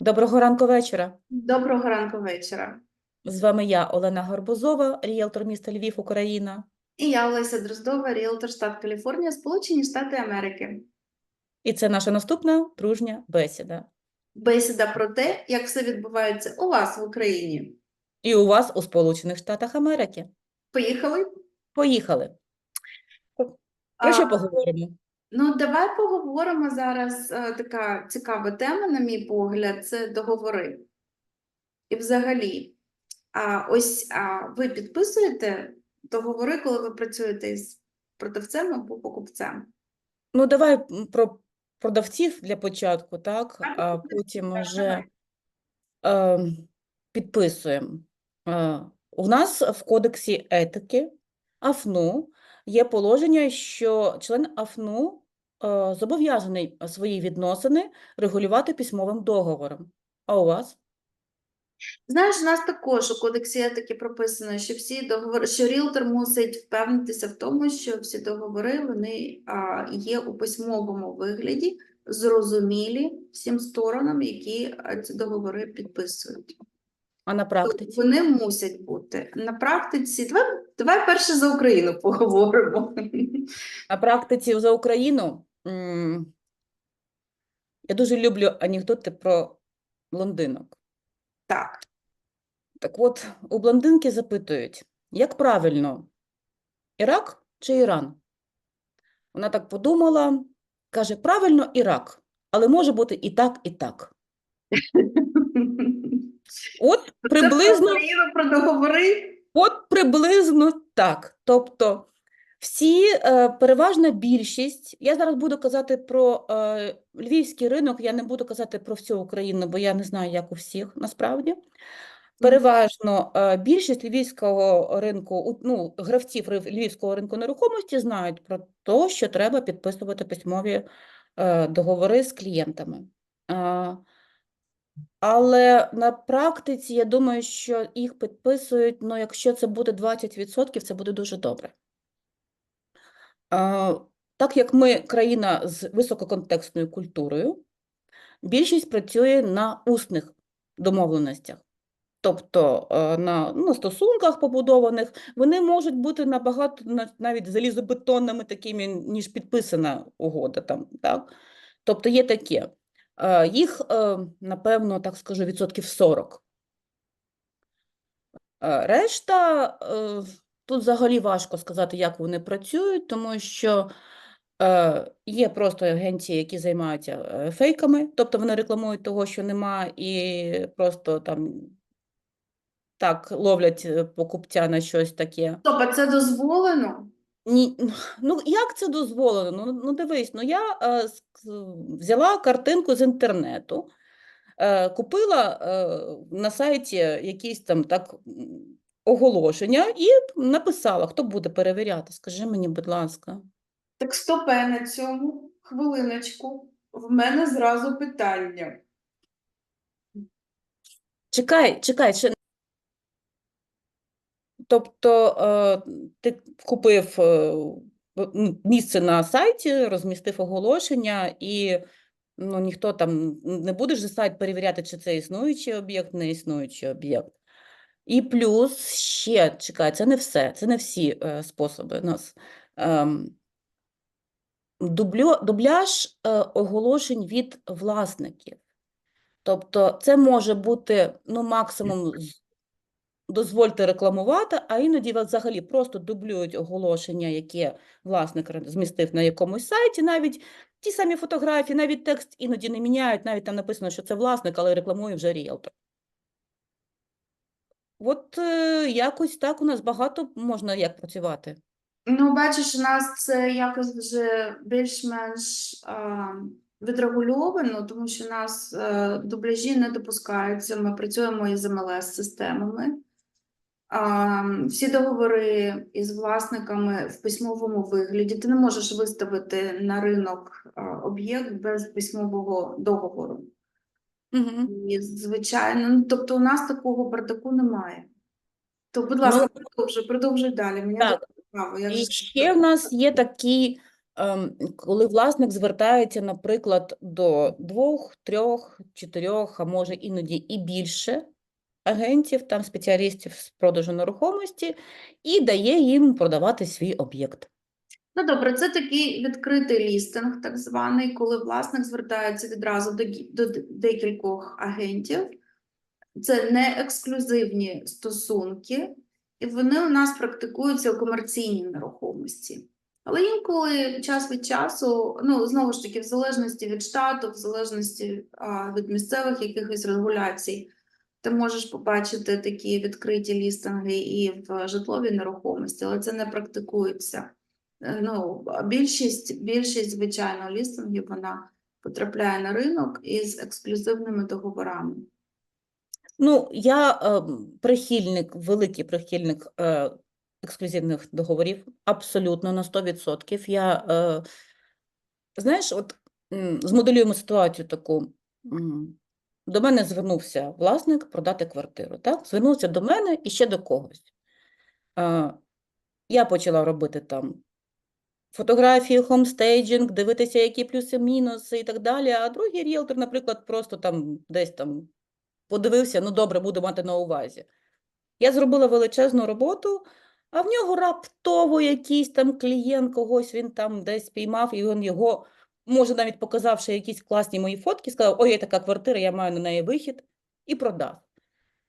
Доброго ранку вечора. Доброго ранку вечора. З вами я, Олена Гарбузова, ріелтор міста Львів, Україна. І я Олеся Дроздова, ріелтор штат Каліфорнія, Сполучені Штати Америки. І це наша наступна дружня бесіда. Бесіда про те, як все відбувається у вас в Україні. І у вас у Сполучених Штатах Америки. Поїхали? Поїхали. Про що А, поговоримо? Ну, давай поговоримо зараз. е, Така цікава тема, на мій погляд, це договори. І взагалі, а ось а, ви підписуєте договори, коли ви працюєте з продавцем або покупцем? Ну, давай про продавців для початку, так, Так, а потім так, вже е, підписуємо. Е, у нас в кодексі етики АФНУ є положення, що член АФНУ е, зобов'язаний свої відносини регулювати письмовим договором. А у вас? Знаєш, у нас також у кодексі етики прописано, що всі договори, що ріелтор мусить впевнитися в тому, що всі договори вони а, є у письмовому вигляді, зрозумілі всім сторонам, які ці договори підписують. А на практиці? Вони мусять бути на практиці. Давай, давай перше за Україну поговоримо. На практиці за Україну я дуже люблю анекдоти про блондинок. Так, Так от, у блондинки запитують, як правильно, Ірак чи Іран? Вона так подумала, каже, правильно Ірак, але може бути і так, і так. От Це приблизно, Україну, про договори. От приблизно так. Тобто всі, е, переважна більшість, я зараз буду казати про е, львівський ринок, я не буду казати про всю Україну, бо я не знаю, як у всіх насправді. Переважно е, більшість львівського ринку, ну, гравців львівського ринку нерухомості знають про те, що треба підписувати письмові договори з клієнтами. Але на практиці я думаю, що їх підписують, ну, якщо це буде 20%, це буде дуже добре. Так як ми країна з висококонтекстною культурою, більшість працює на усних домовленостях. Тобто е, на ну, стосунках побудованих, вони можуть бути набагато навіть залізобетонними такими, ніж підписана угода там, так? Тобто є таке. Е, Їх, е, напевно, так скажу, відсотків 40. Е, Решта, тут взагалі важко сказати, як вони працюють, тому що є просто агенції, які займаються фейками, тобто вони рекламують того, що нема, і просто там так ловлять покупця на щось таке. А це дозволено? Ні, ну як це дозволено? Ну, ну дивись, ну я е, взяла картинку з інтернету, е, купила е, на сайті якісь там так оголошення і написала, хто буде перевіряти. Скажи мені, будь ласка. Так стопе на цьому. Хвилиночку. В мене зразу питання. Чекай, чекай, ще... Тобто е, ти купив е, ну, місце на сайті, розмістив оголошення, і ну, ніхто там не буде ж сайт перевіряти, чи це існуючий об'єкт, не існуючий об'єкт. І плюс ще, чекай, це не все, це не всі е, способи у нас. Ем, дубльо, дубляж е, оголошень від власників. Тобто це може бути ну, максимум дозвольте рекламувати, а іноді взагалі просто дублюють оголошення, яке власник змістив на якомусь сайті, навіть ті самі фотографії, навіть текст іноді не міняють, навіть там написано, що це власник, але рекламує вже ріелтор. От е, якось так у нас багато можна як працювати. Ну, бачиш, у нас це якось вже більш-менш відрегульовано, тому що у нас е, дубляжі не допускаються. Ми працюємо із МЛС-системами. А, всі договори із власниками в письмовому вигляді. Ти не можеш виставити на ринок об'єкт без письмового договору. Угу. І, звичайно, ну, тобто у нас такого бардаку немає. То, будь ласка, продовжуй, продовжуй далі. Мені так. цікаво. Як І же це ще в нас є такий ем, коли власник звертається, наприклад, до двох, трьох, чотирьох, а може іноді і більше агентів, там спеціалістів з продажу нерухомості, і дає їм продавати свій об'єкт. Ну добре, це такий відкритий лістинг, так званий, коли власник звертається відразу до, до декількох агентів. Це не ексклюзивні стосунки, і вони у нас практикуються у комерційній нерухомості. Але інколи час від часу, ну знову ж таки, в залежності від штату, в залежності а, від місцевих якихось регуляцій, ти можеш побачити такі відкриті лістинги і в житловій нерухомості, але це не практикується. Е, Ну, більшість, більшість, звичайно, лістингів вона потрапляє на ринок із ексклюзивними договорами. Ну, я е, прихильник, великий прихильник е, ексклюзивних договорів, абсолютно на 100%. Я, е, знаєш, от змоделюємо ситуацію таку. До мене звернувся власник продати квартиру, так? Звернувся до мене і ще до когось. Я почала робити там фотографії, хомстейджинг, дивитися, які плюси, мінуси і так далі. А другий ріелтор, наприклад, просто там десь там подивився, ну добре, буду мати на увазі. Я зробила величезну роботу, а в нього раптово якийсь там клієнт, когось він там десь спіймав, і він його, може, навіть показавши якісь класні мої фотки, сказав, ой, є така квартира, я маю на неї вихід, і продав.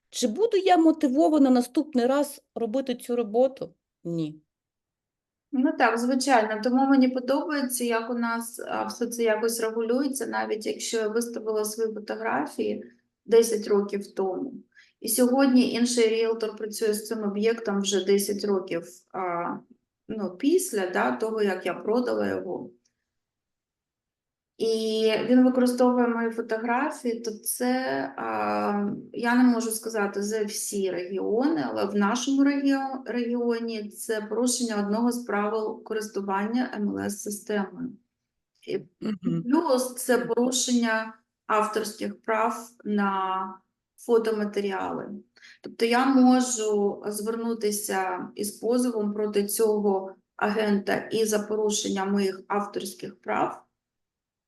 Чи буду я мотивована наступний раз робити цю роботу? Ні. Ну так, звичайно. Тому мені подобається, як у нас все це якось регулюється, навіть якщо я виставила свої фотографії 10 років тому. І сьогодні інший ріелтор працює з цим об'єктом вже 10 років а, ну, після да, того, як я продала його. І він використовує мої фотографії, то це я не можу сказати за всі регіони, але в нашому регіоні це порушення одного з правил користування МЛС-системою. І Плюс це порушення авторських прав на фотоматеріали. Тобто я можу звернутися із позовом проти цього агента і за порушення моїх авторських прав,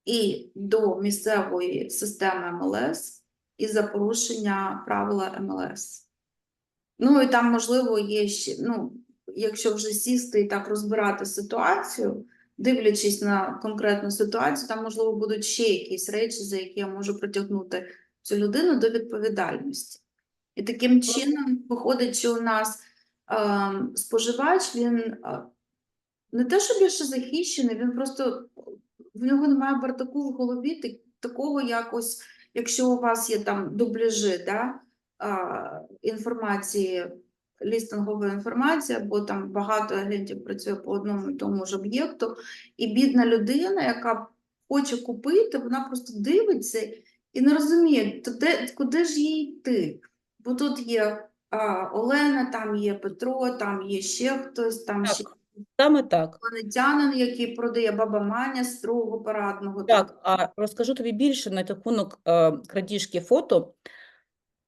і до місцевої системи МЛС, і за порушення правила МЛС. Ну і там, можливо, є ще, ну, якщо вже сісти і так розбирати ситуацію, дивлячись на конкретну ситуацію, там, можливо, будуть ще якісь речі, за які я можу притягнути цю людину до відповідальності. І таким чином виходить, що у нас ем, споживач, він е, не те, що більше захищений, він просто в нього немає бардаку в голові, так- такого якось, якщо у вас є там дубляжі, да, інформації, лістингової інформації, або там багато агентів працює по одному і тому ж об'єкту, і бідна людина, яка хоче купити, вона просто дивиться і не розуміє, то де, куди ж їй йти? Бо тут є а, Олена, там є Петро, там є ще хтось, там ще Так, саме так. інопланетянин, який продає баба Маня з другого парадного. Так, а розкажу тобі більше на рахунок е, крадіжки фото.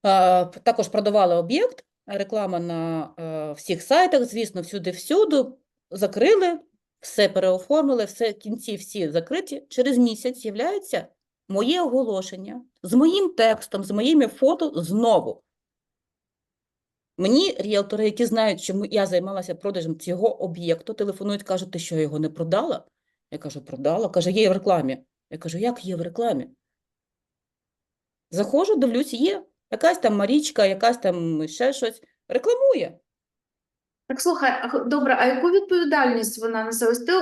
Е, також продавали об'єкт, реклама на е, всіх сайтах, звісно, всюди-всюди. Закрили, все переоформили, все кінці всі закриті. Через місяць з'являється моє оголошення з моїм текстом, з моїми фото знову. Мені ріелтори, які знають, що я займалася продажем цього об'єкту, телефонують, кажуть, ти що, його не продала? Я кажу, продала. Каже, є в рекламі. Я кажу, як є в рекламі? Заходжу, дивлюсь, є. Якась там Марічка, якась там ще щось. Рекламує. Так слухай, добре, а яку відповідальність вона несе? Ось ти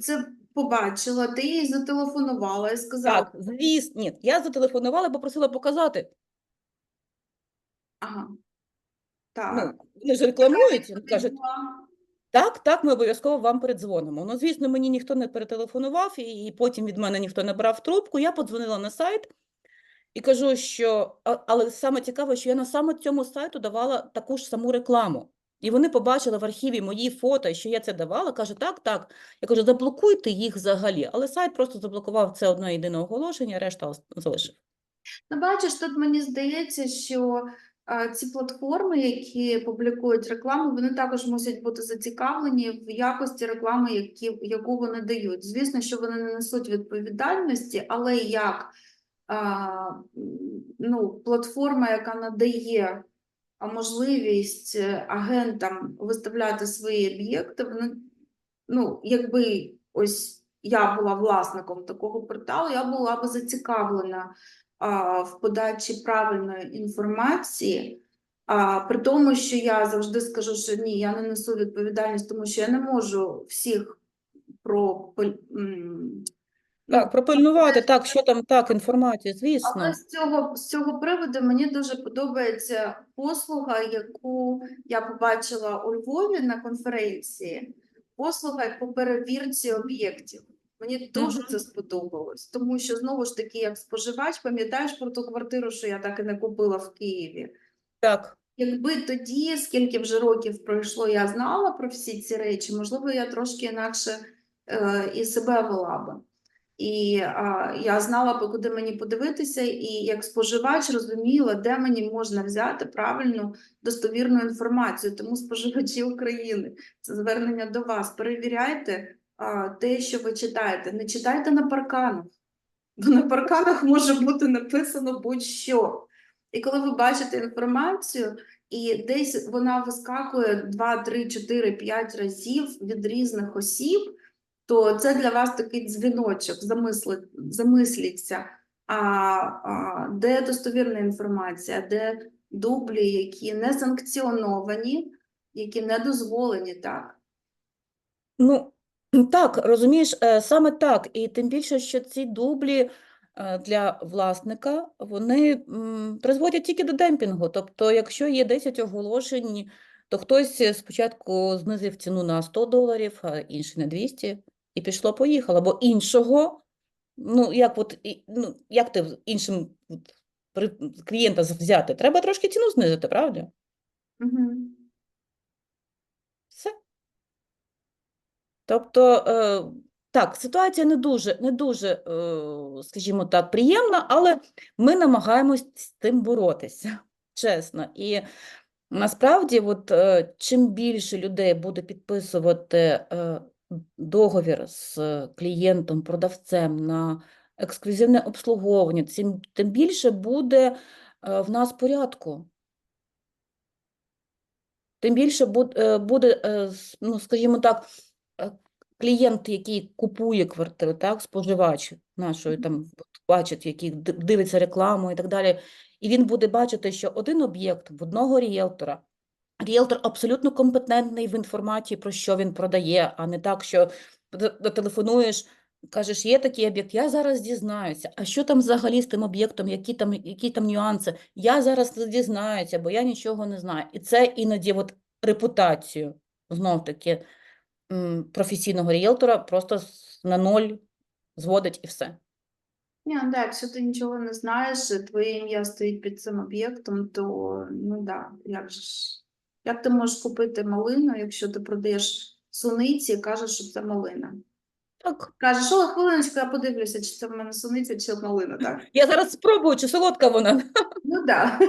це побачила, ти їй зателефонувала і сказала, Так, звісно, ні, я зателефонувала, попросила показати. ага, Ну, вони ж рекламують. Він каже, так, так, ми обов'язково вам передзвонимо. Ну, звісно, мені ніхто не перетелефонував, і, і потім від мене ніхто не брав трубку. Я подзвонила на сайт і кажу, що, а- але саме цікаве, що я на саме цьому сайту давала таку ж саму рекламу. І вони побачили в архіві мої фото, що я це давала. Каже, так, так. Я кажу, заблокуйте їх взагалі. Але сайт просто заблокував це одне єдине оголошення, решта ос- залишив. Ну, бачиш, тут мені здається, що ці платформи, які публікують рекламу, вони також мусять бути зацікавлені в якості реклами, які, яку вони дають. Звісно, що вони не несуть відповідальності, але як а, ну, платформа, яка надає можливість е, агентам виставляти свої об'єкти, вони, ну, якби ось я була власником такого порталу, я була би зацікавлена в подачі правильної інформації. А, при тому, що я завжди скажу, що ні, я не несу відповідальність, тому що я не можу всіх про Так, пропильнувати, так, що там так, інформацію, але звісно. з цього, з цього приводу мені дуже подобається послуга, яку я побачила у Львові на конференції. Послуга по перевірці об'єктів. Мені дуже це сподобалось, тому що знову ж таки, як споживач, пам'ятаєш про ту квартиру, що я так і не купила в Києві. Так. Якби тоді, скільки вже років пройшло, я знала про всі ці речі, можливо, я трошки інакше е, і себе вела би. І а, я знала би, куди мені подивитися, і як споживач розуміла, де мені можна взяти правильну достовірну інформацію. Тому споживачі України, це звернення до вас. Перевіряйте те, що ви читаєте. Не читайте на парканах, бо на парканах може бути написано будь-що. І коли ви бачите інформацію, і десь вона вискакує 2, 3, 4, 5 разів від різних осіб, то це для вас такий дзвіночок, замисліться, а, а де достовірна інформація, де дублі, які не санкціоновані, які не дозволені, так? Ну, так, розумієш, е, саме так. І тим більше, що ці дублі е, для власника, вони призводять тільки до демпінгу. Тобто, якщо є 10 оголошень, то хтось спочатку знизив ціну на 100 доларів, а інший на 200, і пішло-поїхало. Бо іншого, ну, як от, ну, як ти іншим клієнта взяти? Треба трошки ціну знизити, правда? Угу. Все. Тобто, е, так, ситуація не дуже, не дуже, е, скажімо так, приємна, але ми намагаємось з тим боротися, чесно. І насправді, от, е, чим більше людей буде підписувати договір з клієнтом, продавцем на ексклюзивне обслуговування, тим, більше буде в нас порядку. Тим більше буде, ну, скажімо так, клієнт, який купує квартиру, так, споживач нашої, там, бачить, який дивиться рекламу і так далі, і він буде бачити, що один об'єкт в одного ріелтора, ріелтор абсолютно компетентний в інформації, про що він продає, а не так, що телефонуєш, кажеш, є такий об'єкт, я зараз дізнаюся, а що там взагалі з тим об'єктом, які там, які там нюанси, я зараз дізнаюся, бо я нічого не знаю. І це іноді от репутацію, знов-таки, м, професійного ріелтора просто на ноль зводить і все. Ні, да, якщо ти нічого не знаєш, твоє ім'я стоїть під цим об'єктом, то ну да, як же ж. Як ти можеш купити малину, якщо ти продаєш суниці і кажеш, що це малина? Так, Кажеш, о, хвилиночку, я подивлюся, чи це в мене суниця, чи малина, так? я зараз спробую, чи солодка вона. Ну так. Да.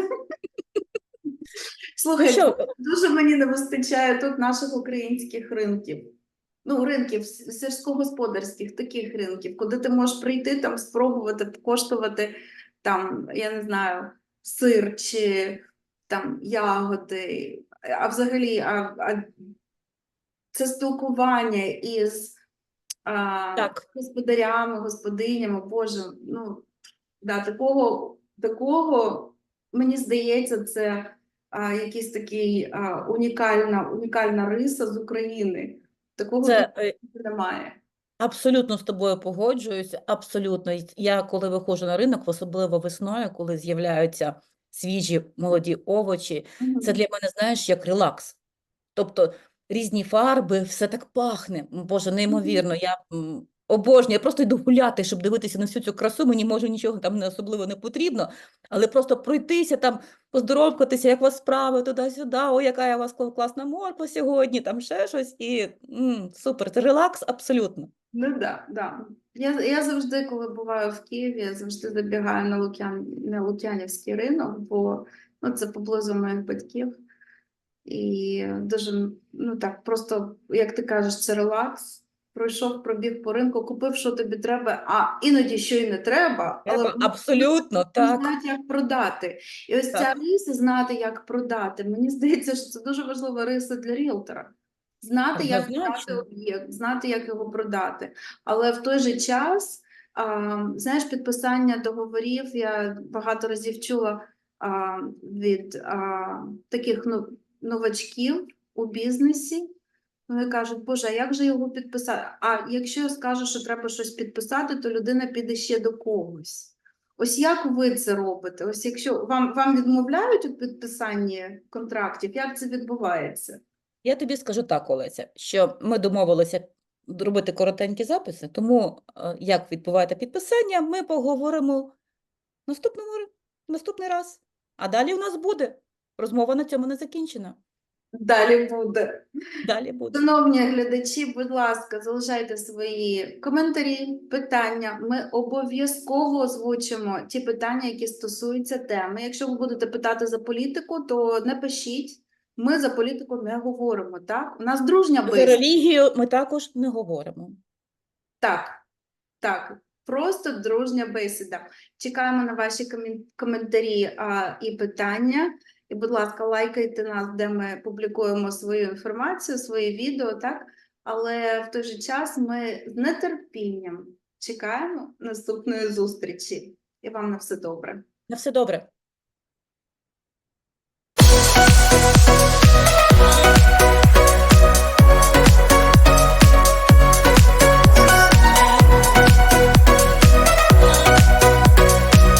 Слухай, що, дуже мені не вистачає тут наших українських ринків. Ну, ринків сільськогосподарських таких ринків, куди ти можеш прийти там, спробувати, покоштувати там, я не знаю, сир чи там ягоди. А взагалі, а, а це спілкування із а, Так. господарями, господинями, Боже, ну да, такого, такого, мені здається, це якийсь такий а, унікальна, унікальна риса з України. Такого це е, немає. Абсолютно з тобою погоджуюся, абсолютно. Я коли виходжу на ринок, особливо весною, коли з'являються свіжі молоді овочі, це для мене, знаєш, як релакс. Тобто різні фарби, все так пахне. Боже, неймовірно. Я м, обожнюю. Я просто йду гуляти, щоб дивитися на всю цю красу. Мені може нічого там не особливо не потрібно, але просто пройтися там, поздоровкатися, як вас справи, туди-сюди. О, яка у вас класна морква сьогодні, там ще щось. І м, супер, це релакс абсолютно. Ну да, да. Я, я завжди, коли буваю в Києві, я завжди забігаю на Лук'ян, на Лук'янівський ринок, бо Ну, це поблизу моїх батьків. І дуже, ну так, просто, як ти кажеш, це релакс. Пройшов, пробіг по ринку, купив, що тобі треба, а іноді що й не треба, але Треба вони абсолютно не так. знають, як продати. І ось ця риса знати, як продати. Мені здається, що це дуже важлива риса для ріелтора. Знати, як продати об'єкт, знати, як його продати. Але в той же час, а, знаєш, підписання договорів я багато разів чула а, від а, таких ну, новачків у бізнесі. Вони кажуть, Боже, а як же його підписати? А якщо я скажу, що треба щось підписати, то людина піде ще до когось. Ось як ви це робите? Ось якщо вам, вам відмовляють у підписанні контрактів, як це відбувається? Я тобі скажу так, Олеся, що ми домовилися робити коротенькі записи, тому е, як відбувається підписання, ми поговоримо наступному, наступний раз. А далі у нас буде. Розмова на цьому не закінчена. Далі буде. Далі буде. Шановні глядачі, будь ласка, залишайте свої коментарі, питання. Ми обов'язково озвучимо ті питання, які стосуються теми. Якщо ви будете питати за політику, то не пишіть. Ми за політику не говоримо. Так, у нас дружня За релігію ми також не говоримо. Так, так, просто дружня бесіда. Чекаємо на ваші комін- коментарі а, і питання. І, будь ласка, лайкайте нас, де ми публікуємо свою інформацію, свої відео, так? Але в той же час ми з нетерпінням чекаємо наступної зустрічі. І вам на все добре. На все добре.